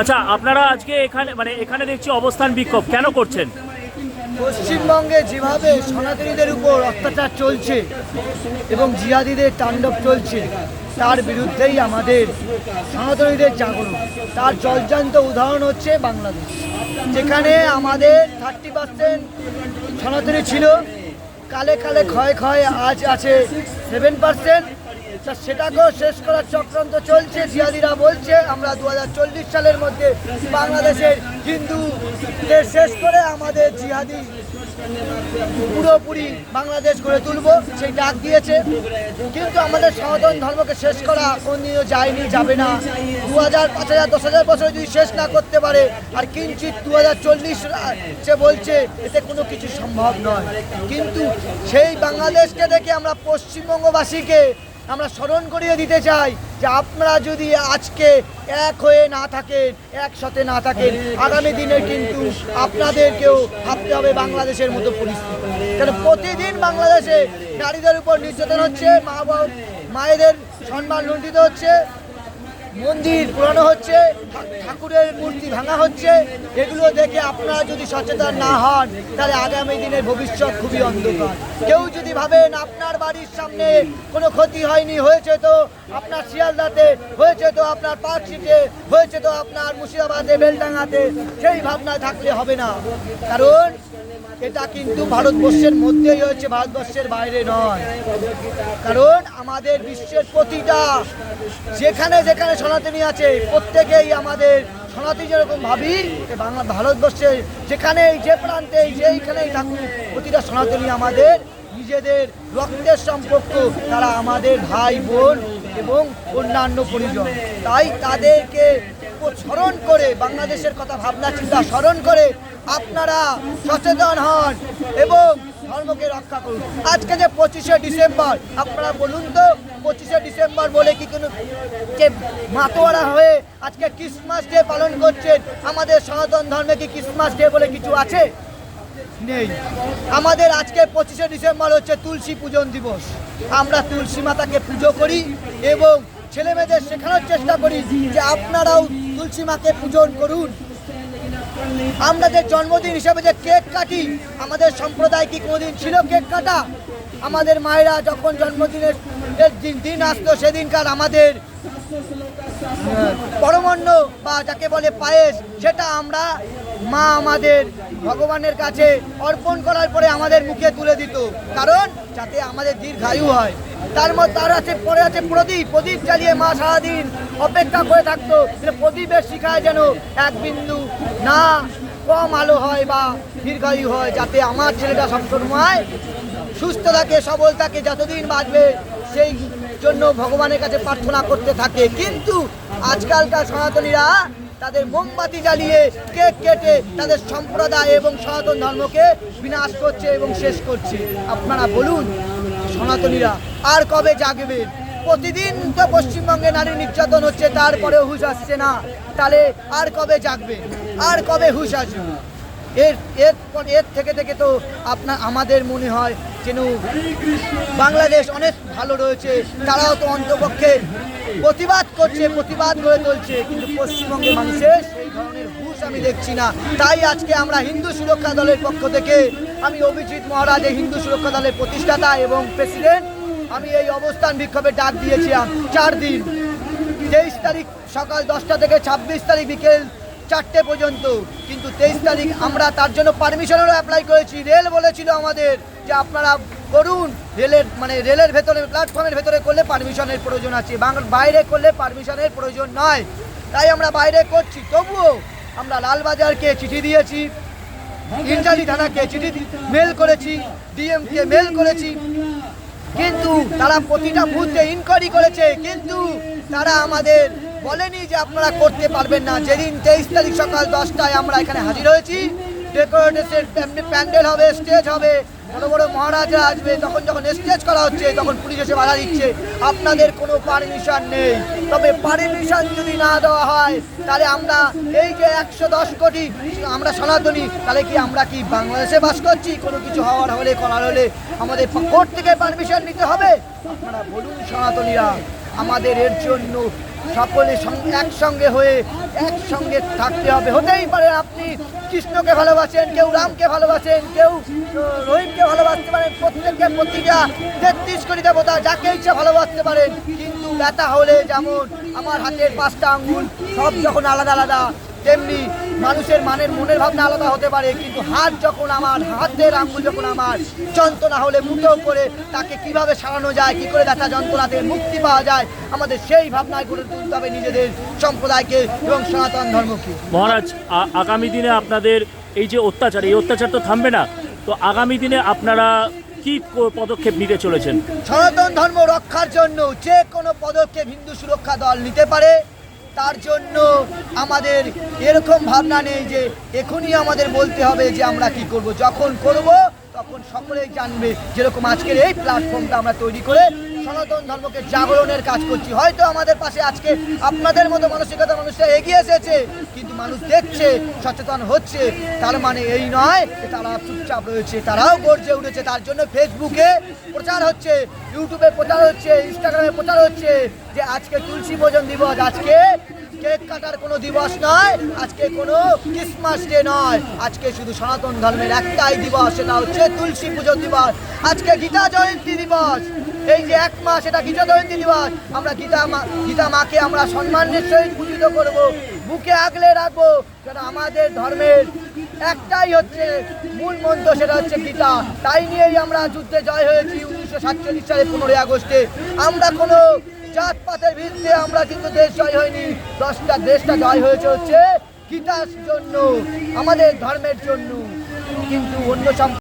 আচ্ছা আপনারা আজকে এখানে মানে এখানে দেখছি অবস্থান বিক্ষোভ। কেন করছেন? পশ্চিমবঙ্গে যেভাবে সনাতনীদের উপর অত্যাচার চলছে এবং জিহাদিদের তাণ্ডব চলছে, তার বিরুদ্ধেই আমাদের সনাতনীদের জাগরণ। তার জলজান্ত উদাহরণ হচ্ছে বাংলাদেশ। যেখানে আমাদের থার্টি পার্সেন্ট সনাতনী ছিল, কালে কালে ক্ষয় ক্ষয় আজ আছে সেভেন পার্সেন্ট সেটাকেও শেষ করার চক্রান্ত চলছে। জিহাদিরা বলছে, আমরা দু হাজার চল্লিশ সালের মধ্যে বাংলাদেশের হিন্দুদের শেষ করে আমাদের জিহাদি পুরোপুরি বাংলাদেশ গড়ে তুলব, সেই ডাক দিয়েছে। কিন্তু আমাদের সনাতন ধর্মকে শেষ করা কোনদিনও যায়নি, যাবে না। দু হাজার পাঁচ হাজার, দশ হাজার বছর যদি শেষ না করতে পারে, আর কিঞ্চিত দু হাজার চল্লিশ সে বলছে, এতে কোনো কিছু সম্ভব নয়। কিন্তু সেই বাংলাদেশকে দেখে আমরা পশ্চিমবঙ্গবাসীকে আমরা স্মরণ করিয়ে দিতে চাই যে আপনারা যদি আজকে এক হয়ে না থাকেন একসাথে না থাকেন আগামী দিনে কিন্তু আপনাদেরকেও ভাবতে হবে বাংলাদেশের মতো পরিস্থিতি। কারণ প্রতিদিন বাংলাদেশে নারীদের উপর নির্যাতন হচ্ছে মা বাবা মায়েদের সম্মান লুণ্ঠিত হচ্ছে মন্দির পুরানো হচ্ছে, ঠাকুরের মূর্তি ভাঙা হচ্ছে, এগুলো দেখে আপনারা যদি সচেতন না হন, তাহলে আগামী দিনের ভবিষ্যৎ খুবই অন্ধকার। কেউ যদি ভাবেন আপনার বাড়ির সামনে কোনো ক্ষতি হয়নি, হয়েছে তো আপনার শিয়ালদাতে, হয়েছে তো আপনার পার্কশিটে হয়েছে তো আপনার মুর্শিদাবাদে, বেলডাঙ্গাতে, সেই ভাবনা থাকলে হবে না। কারণ এটা কিন্তু ভারতবর্ষের মধ্যেই হয়েছে ভারতবর্ষের বাইরে নয়। কারণ আমাদের বিশ্বের প্রতিটা, যেখানে যেখানে সনাতনী আছে, প্রত্যেকেই আমাদের সনাতনী যেরকম ভাবি বাংলা ভারতবর্ষের যেখানেই, যে প্রান্তেই, যেইখানেই থাকুক, প্রতিটা সনাতনী আমাদের, নিজেদের রক্তের সম্পর্ক তারা আমাদের ভাই, বোন এবং অন্যান্য পরিজন। তাই তাদেরকে স্মরণ করে, বাংলাদেশের কথা ভাবনা চিন্তা স্মরণ করে আপনারা সচেতন হন এবং ধর্মকে রক্ষা করুন। আজকে যে পঁচিশে ডিসেম্বর, আপনারা বলুন তো, পঁচিশে ডিসেম্বর বলে কি কোনো যে মাতোয়ারা হয়ে আজকে ক্রিসমাস ডে পালন করছেন, আমাদের সনাতন ধর্মে কি ক্রিসমাস ডে বলে কিছু আছে? নেই। আমাদের আজকে পঁচিশে ডিসেম্বর হচ্ছে তুলসী পূজন দিবস। আমরা তুলসী মাতাকে পুজো করি এবং ছেলে মেয়েদের শেখানোর চেষ্টা করি যে আপনারাও তুলসী মাকে পূজন করুন। আমরা যে জন্মদিন হিসাবে যে কেক কাটি, আমাদের সম্প্রদায় কি কোনোদিন ছিল কেক কাটা? আমাদের মায়েরা যখন জন্মদিনের দিন আসতো, সেদিনকার আমাদের পরমান্ন বা যাকে বলে পায়েস, সেটা আমরা, মা আমাদের ভগবানের কাছে অর্পণ করার পরে আমাদের মুখে তুলে দিত। কারণ যাতে আমাদের দীর্ঘায়ু হয়। তার মধ্যে তার আছে, পরে আছে প্রদীপ। প্রদীপ জ্বালিয়ে মা সারাদিন অপেক্ষা করে থাকতো প্রদীপের শিখায় যেন এক বিন্দু না কম আলো হয় বা দীর্ঘায়ু হয়, যাতে আমার ছেলেটা সবসময় সুস্থ থাকে, সবল থাকে, যতদিন বাঁচবে সেই জন্য ভগবানের কাছে প্রার্থনা করতে থাকে। কিন্তু আজকালকার সনাতনীরা তাদের মোমবাতি জ্বালিয়ে কেক কেটে তাদের সম্প্রদায় এবং সনাতন ধর্মকে বিনাশ করছে এবং শেষ করছে। আপনারা বলুন, সনাতনীরা আর কবে জাগবেন প্রতিদিন তো পশ্চিমবঙ্গে নারী নির্যাতন হচ্ছে, তারপরেও হুশ আসছে না। তাহলে আর কবে জাগবে? আর কবে হুশ আসবে? এর এর এর থেকে থেকে তো আপনার, আমাদের মনে হয় যেন বাংলাদেশ অনেক ভালো রয়েছে। তারাও তো অন্তপক্ষে প্রতিবাদ করছে, প্রতিবাদ গড়ে তুলছে। কিন্তু পশ্চিমবঙ্গের মানুষের সেই ধরনের হুঁশ আমি দেখছি না। তাই আজকে আমরা হিন্দু সুরক্ষা দলের পক্ষ থেকে আমি অভিজিৎ মহারাজ, এই হিন্দু সুরক্ষা দলের প্রতিষ্ঠাতা এবং প্রেসিডেন্ট, আমি এই অবস্থান বিক্ষোভে ডাক দিয়েছিলাম চার দিন। তেইশ তারিখ সকাল দশটা থেকে ছাব্বিশ তারিখ বিকেল চারটে পর্যন্ত, কিন্তু তেইশ তারিখ আমরা তার জন্য পারমিশনেরও অ্যাপ্লাই করেছি। রেল বলেছিল আমাদের যে আপনারা করুন, রেলের মানে রেলের ভেতরে প্ল্যাটফর্মের ভেতরে করলে পারমিশনের প্রয়োজন আছে বাংলা বাইরে করলে পারমিশনের প্রয়োজন নয়। তাই আমরা বাইরে করছি, তবুও আমরা লালবাজারকে চিঠি দিয়েছি ইন্টালি থানাকে চিঠি মেল করেছি, ডিএমকে মেল করেছি। কিন্তু তারা প্রতিটা মুহূর্তে ইনকোয়ারি করেছে, কিন্তু তারা আমাদের বলেনি যে আপনারা করতে পারবেন না। যেদিন তেইশ তারিখ সকাল দশটায় আমরা এখানে হাজির হয়েছি প্যান্ডেল হবে, স্টেজ হবে, বড় বড় মহারাজরা আসবে, তখন যখন স্টেজ করা হচ্ছে, তখন পুলিশ এসে বাধা দিচ্ছে। আপনাদের কোনো পারমিশন নেই। তবে পারমিশন যদি না দেওয়া হয়, তাহলে আমরা এই যে একশো দশ কোটি, আমরা সনাতনী, তাহলে কি আমরা কি বাংলাদেশে বাস করছি? কোনো কিছু হওয়ার হলে, করার হলে আমাদের কোর্ট থেকে পারমিশন নিতে হবে? আপনারা বলুন সনাতনীরা, আমাদের এর জন্য সকলে একসঙ্গে হয়ে একসঙ্গে থাকতে হবে। হতেই পারে আপনি কৃষ্ণকে ভালোবাসেন, কেউ রামকে ভালোবাসেন, কেউ রহিমকে ভালোবাসতে পারেন, প্রত্যেককে প্রতিটা তেত্রিশ কোটি দেবতা যাকে ইচ্ছা ভালোবাসতে পারেন। কিন্তু ব্যথা হলে যেমন আমার হাতের পাঁচটা আঙ্গুল, সব যখন আলাদা আলাদা তেমনি মানুষের মানের মনের ভাবনা আলাদা হতে পারে কিন্তু হাত যখন আমার হাতের আঙ্গুল যখন আমার যন্ত্রণা হলে মুঠো করে তাকে কীভাবে সারানো যায় কি করে ব্যথা যন্ত্রণাতে মুক্তি পাওয়া যায় আমাদের সেই ভাবনায় করে তুলতে হবে নিজেদের সম্প্রদায়কে এবং সনাতন ধর্মকে। মহারাজ আগামী দিনে আপনাদের এই যে অত্যাচার এই অত্যাচার তো থামবে না। তো আগামী দিনে আপনারা কি পদক্ষেপ নিতে চলেছেন? সনাতন ধর্ম রক্ষার জন্য যে কোনো পদক্ষেপ হিন্দু সুরক্ষা দল নিতে পারে তার জন্য আমাদের এরকম ভাবনা নেই যে এখনই আমাদের বলতে হবে যে আমরা কি করব। যখন করব, তখন সকলেই জানবে যেরকম আজকের এই প্ল্যাটফর্মটা আমরা তৈরি করে সনাতন ধর্মকে জাগরণের কাজ করছি। হয়তো আমাদের পাশে আজকে আপনাদের মতো মানসিকতা মানুষরা এগিয়ে এসেছে, কিন্তু মানুষ দেখছে, সচেতন হচ্ছে। তার মানে এই নয় তারা চুপচাপ রয়েছে, তারাও গর্জে উঠেছে। তার জন্য ফেসবুকে প্রচার হচ্ছে ইউটিউবে প্রচার হচ্ছে ইনস্টাগ্রামে প্রচার হচ্ছে যে আজকে তুলসী ভোজন দিবস, আজকে কেক কাটার কোনো দিবস নয়, আজকে কোনো ক্রিসমাস ডে নয়। আজকে শুধু সনাতন ধর্মের একটাই দিবস, সেটা হচ্ছে তুলসী পুজো দিবস। আজকে গীতা জয়ন্তী দিবস। এই যে এক মাস, এটা গীতা জয়ন্তী দিবস। আমরা গীতা মা গীতা মাকে আমরা সম্মানের সহিত পূজিত করব, বুকে আগলে রাখব কারণ আমাদের ধর্মের একটাই হচ্ছে মূল মন্ত্র, সেটা হচ্ছে গীতা। তাই নিয়েই আমরা যুদ্ধে জয় হয়েছি উনিশশো সাতচল্লিশ সালে পনেরোই আগস্টে। আমরা কোনো জাতপাতের ভিত্তিতে আমরা কিন্তু দেশ জয় হয়নি। দশটা দেশটা জয় হয়েছে হচ্ছে গীতার জন্য, আমাদের ধর্মের জন্য। কিন্তু অন্য